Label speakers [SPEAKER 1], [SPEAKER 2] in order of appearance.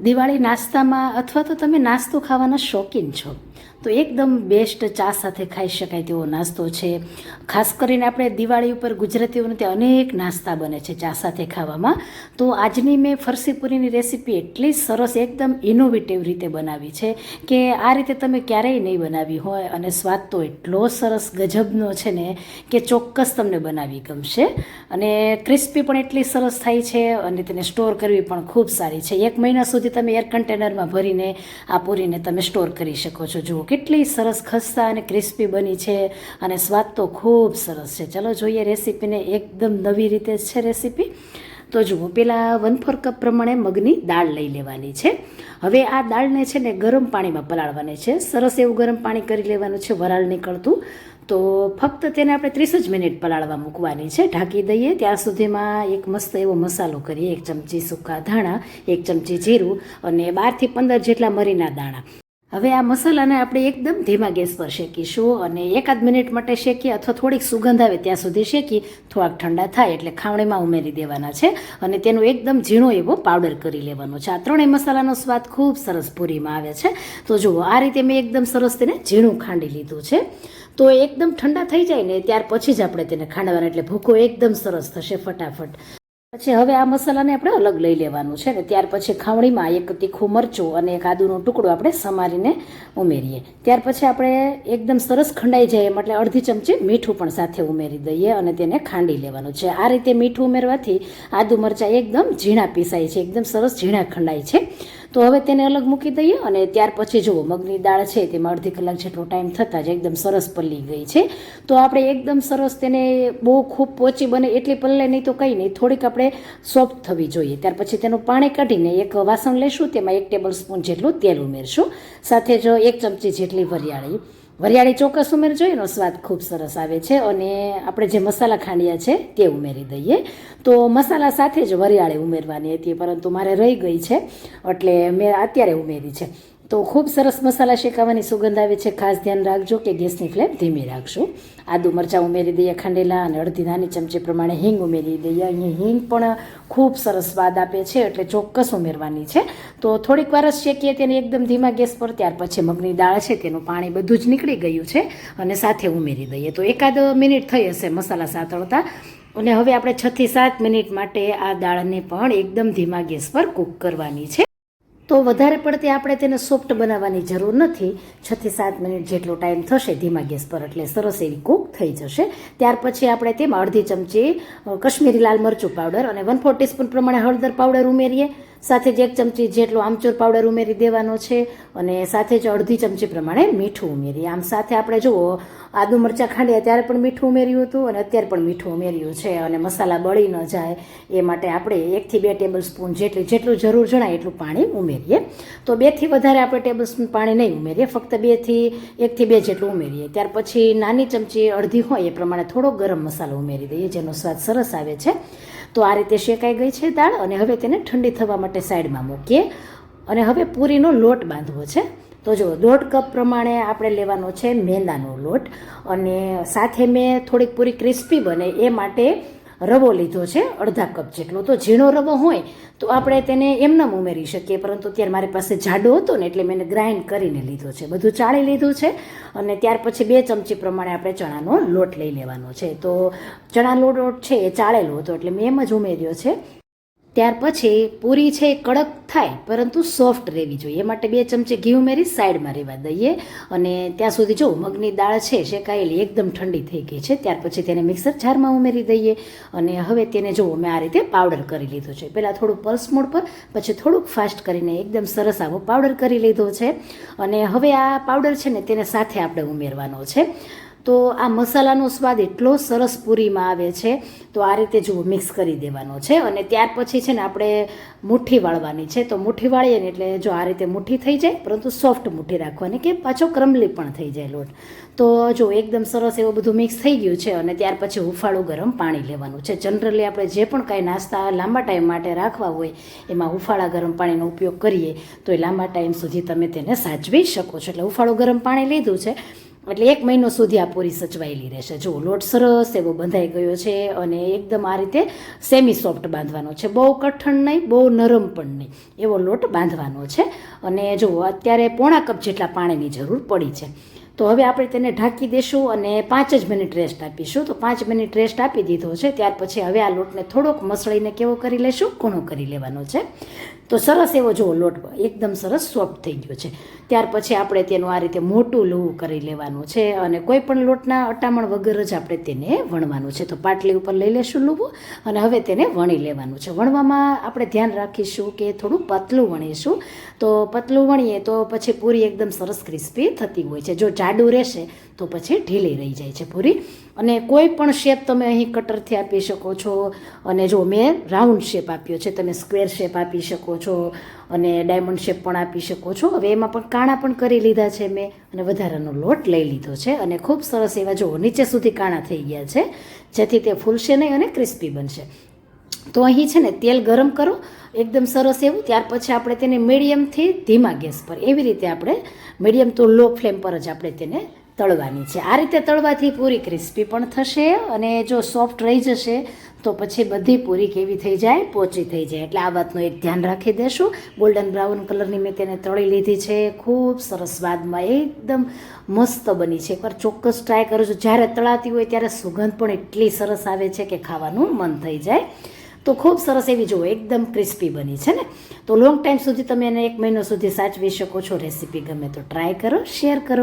[SPEAKER 1] દિવાળી નાસ્તામાં અથવા તો તમે નાસ્તો ખાવાના શોખીન છો. તો એકદમ બેસ્ટ ચા સાથે ખાઈ શકાય તેવો નાસ્તો છે. ખાસ કરીને આપણે દિવાળી ઉપર ગુજરાતીઓને ત્યાં અનેક નાસ્તા બને છે ચા સાથે ખાવામાં. તો આજની મેં ફરસીપુરીની રેસીપી એટલી સરસ, એકદમ ઇનોવેટિવ રીતે બનાવી છે કે આ રીતે તમે ક્યારેય નહીં બનાવી હોય અને સ્વાદ તો એટલો સરસ ગજબનો છે ને કે ચોક્કસ તમને બનાવી ગમશે. અને ક્રિસ્પી પણ એટલી સરસ થાય છે અને તેને સ્ટોર કરવી પણ ખૂબ સારી છે. એક મહિના સુધી તમે એર કન્ટેનરમાં ભરીને આ પૂરીને તમે સ્ટોર કરી શકો છો. જુઓ કેટલી સરસ ખસ્તા અને ક્રિસ્પી બની છે અને સ્વાદ તો ખૂબ સરસ છે. ચલો જોઈએ રેસીપીને એકદમ નવી રીતે છે રેસીપી. તો જુઓ પહેલાં વન ફોર કપ પ્રમાણે મગની દાળ લઈ લેવાની છે. હવે આ દાળને છે ને ગરમ પાણીમાં પલાળવાની છે. સરસ એવું ગરમ પાણી કરી લેવાનું છે, વરાળ નીકળતું. તો ફક્ત તેને આપણે ત્રીસ જ મિનિટ પલાળવા મૂકવાની છે. ઢાંકી દઈએ ત્યાં સુધીમાં એક મસ્ત એવો મસાલો કરીએ. એક ચમચી સૂકા ધાણા, એક ચમચી જીરું અને બારથી પંદર જેટલા મરીના દાણા. હવે આ મસાલાને આપણે એકદમ ધીમા ગેસ પર શેકીશું અને એકાદ મિનિટ માટે શેકીએ અથવા થોડીક સુગંધ આવે ત્યાં સુધી શેકી. થોડાક ઠંડા થાય એટલે ખાવણીમાં ઉમેરી દેવાના છે અને તેનો એકદમ ઝીણો એવો પાવડર કરી લેવાનો છે. આ ત્રણેય મસાલાનો સ્વાદ ખૂબ સરસ પૂરીમાં આવે છે. તો જુઓ, આ રીતે મેં એકદમ સરસ તેને ઝીણું ખાંડી લીધું છે. તો એકદમ ઠંડા થઈ જાય ને ત્યાર પછી જ આપણે તેને ખાંડવાના, એટલે ભૂકો એકદમ સરસ થશે ફટાફટ. પછી હવે આ મસાલાને આપણે અલગ લઈ લેવાનું છે ને, ત્યાર પછી ખાવણીમાં એક તીખું મરચું અને એક આદુનો ટુકડો આપણે સમારીને ઉમેરીએ. ત્યાર પછી આપણે એકદમ સરસ ખંડાઈ જાય એમ એટલે અડધી ચમચી મીઠું પણ સાથે ઉમેરી દઈએ અને તેને ખાંડી લેવાનું છે. આ રીતે મીઠું ઉમેરવાથી આદુ મરચાં એકદમ ઝીણા પીસાય છે, એકદમ સરસ ઝીણા ખંડાય છે. તો હવે તેને અલગ મૂકી દઈએ અને ત્યાર પછી જુઓ, મગની દાળ છે તેમાં અડધી કલાક જેટલો ટાઈમ થતાં જ એકદમ સરસ પલ્લી ગઈ છે. તો આપણે એકદમ સરસ તેને બહુ ખૂબ પોચી બને એટલી પલ્લે નહીં તો કંઈ નહીં, થોડીક આપણે સોફ્ટ થવી જોઈએ. ત્યાર પછી તેનું પાણી કાઢીને એક વાસણ લેશું, તેમાં એક ટેબલ સ્પૂન જેટલું તેલ ઉમેરશું. સાથે જ એક ચમચી જેટલી વરિયાળી વરિયાળી ચોક્કસ ઉમેરજો એનો સ્વાદ ખૂબ સરસ આવે છે અને આપણે જે મસાલા ખાંડિયા છે તે ઉમેરી દઈએ. તો મસાલા સાથે જ વરિયાળી ઉમેરવાની હતી, પરંતુ મારે રહી ગઈ છે, એટલે મેં અત્યારે ઉમેરી છે. તો ખૂબ સરસ મસાલા શેકાવાની સુગંધ આવે છે. ખાસ ધ્યાન રાખજો કે ગેસની ફ્લેમ ધીમી રાખજો આદુ મરચાં ઉમેરી દઈએ ખાંડેલા અને અડધી નાની ચમચી પ્રમાણે હિંગ ઉમેરી દઈએ. અહીં હિંગ પણ ખૂબ સરસ સ્વાદ આપે છે એટલે ચોક્કસ ઉમેરવાની છે. તો થોડીક વાર જ શેકીએ તેને એકદમ ધીમા ગેસ પર. ત્યાર પછી મગની દાળ છે તેનું પાણી બધું જ નીકળી ગયું છે અને સાથે ઉમેરી દઈએ. તો એકાદ મિનિટ થઈ હશે મસાલા સાતળતા. અને હવે આપણે છથી સાત મિનિટ માટે આ દાળને પણ એકદમ ધીમા ગેસ પર કૂક કરવાની છે. તો વધારે પડતી આપણે તેને સોફ્ટ બનાવવાની જરૂર નથી. છથી સાત મિનિટ જેટલો ટાઈમ થશે ધીમા ગેસ પર, એટલે સરસ એવી કૂક થઈ જશે. ત્યાર પછી આપણે તેમાં અડધી ચમચી કશ્મીરી લાલ મરચું પાવડર અને વન ફોર ટીસ્પૂન પ્રમાણે હળદર પાવડર ઉમેરીએ. સાથે જ એક ચમચી જેટલો આમચૂર પાવડર ઉમેરી દેવાનો છે અને સાથે જ અડધી ચમચી પ્રમાણે મીઠું ઉમેરીએ આમ સાથે આપણે જુઓ, આદુ મરચાં ખાંડ્યા ત્યારે પણ મીઠું ઉમેર્યું હતું અને અત્યારે પણ મીઠું ઉમેર્યું છે અને મસાલા બળી ન જાય. એ માટે આપણે એકથી બે ટેબલ સ્પૂન જેટલી જેટલું જરૂર જણાય એટલું પાણી ઉમેરીએ. તો બેથી વધારે આપણે ટેબલ સ્પૂન પાણી નહીં ઉમેરીએ, ફક્ત બેથી એકથી બે જેટલું ઉમેરીએ. ત્યાર પછી નાની ચમચી અડધી હોય એ પ્રમાણે થોડો ગરમ મસાલો ઉમેરી દઈએ, જેનો સ્વાદ સરસ આવે છે. તો આ રીતે શેકાઈ ગઈ છે દાળ અને હવે તેને ઠંડી થવા માટે સાઈડમાં મૂકીએ. અને હવે પૂરીનો લોટ બાંધવો છે. તો જો દોઢ કપ પ્રમાણે આપણે લેવાનો છે મેંદાનો લોટ. અને સાથે મેં થોડીક પૂરી ક્રિસ્પી બને એ માટે રવો લીધો છે, અડધા કપ જેટલો. તો ઝીણો રવો હોય, તો આપણે તેને એમનેમ ઉમેરી શકીએ. પરંતુ અત્યારે મારી પાસે જાડો હતો ને, એટલે મેં ગ્રાઇન્ડ કરીને લીધો છે. બધું ચાળી લીધું છે અને ત્યાર પછી બે ચમચી પ્રમાણે આપણે ચણાનો લોટ લઈ લેવાનો છે. તો ચણા લોટ છે, એ ચાળેલો હતો, એટલે મેં એમ જ ઉમેર્યો છે. ત્યાર પછી પૂરી છે એ કડક થાય, પરંતુ સોફ્ટ રહેવી જોઈએ. એ માટે બે ચમચી ઘી ઉમેરી સાઈડમાં રહેવા દઈએ. અને ત્યાં સુધી જો મગની દાળ છે, શેકાયેલી, એકદમ ઠંડી થઈ ગઈ છે, ત્યાર પછી તેને મિક્સર જારમાં ઉમેરી દઈએ. અને હવે તેને જુઓ મેં આ રીતે પાવડર કરી લીધો છે. પહેલાં થોડું પલ્સ મોડ પર, પછી થોડુંક ફાસ્ટ કરીને એકદમ સરસ આવો પાવડર કરી લીધો છે. અને હવે આ પાવડર છે ને, તેને સાથે આપણે ઉમેરવાનો છે. તો આ મસાલાનો સ્વાદ એટલો સરસ પૂરીમાં આવે છે, તો આ રીતે જુઓ, મિક્સ કરી દેવાનો છે અને ત્યાર પછી છે ને આપણે મુઠ્ઠી વાળવાની છે. તો મુઠ્ઠી વાળીએ ને એટલે જો આ રીતે મુઠ્ઠી થઈ જાય, પરંતુ સોફ્ટ મુઠ્ઠી રાખવાની કે પાછો ક્રમલી પણ થઈ જાય લોટ. તો જો એકદમ સરસ એવું બધું મિક્સ થઈ ગયું છે અને ત્યાર પછી હુંફાળું ગરમ પાણી લેવાનું છે. જનરલી આપણે જે પણ કાંઈ નાસ્તા લાંબા ટાઈમ માટે રાખવા હોય, એમાં હુફાળા ગરમ પાણીનો ઉપયોગ કરીએ, તો એ લાંબા ટાઈમ સુધી તમે તેને સાચવી શકો છો. એટલે હુંફાળું ગરમ પાણી લીધું છે એટલે એક મહિનો સુધી આ પૂરી સચવાયેલી રહેશે. જુઓ, લોટ સરસ એવો બંધાઈ ગયો છે અને એકદમ આ રીતે સેમી સોફ્ટ બાંધવાનો છે. બહુ કઠણ નહીં, બહુ નરમ પણ નહીં એવો લોટ બાંધવાનો છે. અને જુઓ, અત્યારે પોણા કપ જેટલા પાણીની જરૂર પડી છે. તો હવે આપણે તેને ઢાંકી દઈશું અને પાંચ જ મિનિટ રેસ્ટ આપીશું. તો પાંચ મિનિટ રેસ્ટ આપી દીધો છે. ત્યાર પછી હવે આ લોટને થોડોક મસળીને કેવો કરી લેશું? કૂણો કરી લેવાનો છે. તો સરસ એવો જુઓ લોટ એકદમ સરસ સોફ્ટ થઈ ગયો છે. ત્યાર પછી આપણે તેનું આ રીતે મોટું લૂવું કરી લેવાનું છે અને કોઈ પણ લોટના અટામણ વગર જ આપણે તેને વણવાનું છે. તો પાટલી ઉપર લઈ લેશું લૂવું અને હવે તેને વણી લેવાનું છે. વણવામાં આપણે ધ્યાન રાખીશું કે થોડું પતલું વણીશું. તો પતલું વણીએ તો પછી પૂરી એકદમ સરસ ક્રિસ્પી થતી હોય છે. જો જાડું રહેશે તો પછી ઢીલી રહી જાય છે પૂરી. અને કોઈ પણ શેપ તમે અહીં કટરથી આપી શકો છો. અને જો મેં રાઉન્ડ શેપ આપ્યો છે, તમે સ્ક્વેર શેપ આપી શકો છો અને ડાયમંડ શેપ પણ આપી શકો છો. હવે એમાં પણ કાણા પણ કરી લીધા છે મેં અને વધારાનો લોટ લઈ લીધો છે અને ખૂબ સરસ એવા જો નીચે સુધી કાણા થઈ ગયા છે, જેથી તે ફૂલશે નહીં અને ક્રિસ્પી બનશે. તો અહીં છે ને તેલ ગરમ કરો, એકદમ સરસ એવું. ત્યાર પછી આપણે તેને મીડિયમથી ધીમા ગેસ પર, એવી રીતે આપણે મીડિયમ તો લો ફ્લેમ પર જ આપણે તેને તળવાની છે. આ રીતે તળવાથી પૂરી ક્રિસ્પી પણ થશે અને જો સોફ્ટ રહી જશે, તો પછી બધી પૂરી કેવી થઈ જાય? પોચી થઈ જાય. એટલે આ વાતનું એક ધ્યાન રાખી દેશું. ગોલ્ડન બ્રાઉન કલરની મેં તેને તળી લીધી છે. ખૂબ સરસ સ્વાદમાં એકદમ મસ્ત બની છે. એકવાર ચોક્કસ ટ્રાય કરજો. જ્યારે તળાતી હોય ત્યારે સુગંધ પણ એટલી સરસ આવે છે કે ખાવાનું મન થઈ જાય. તો ખૂબ સરસ એવી જુઓ, એકદમ ક્રિસ્પી બની છે ને? તો લોંગ ટાઈમ સુધી તમે એને એક મહિનો સુધી સાચવી શકો છો રેસીપી ગમે તો ટ્રાય કરો શેર કરો.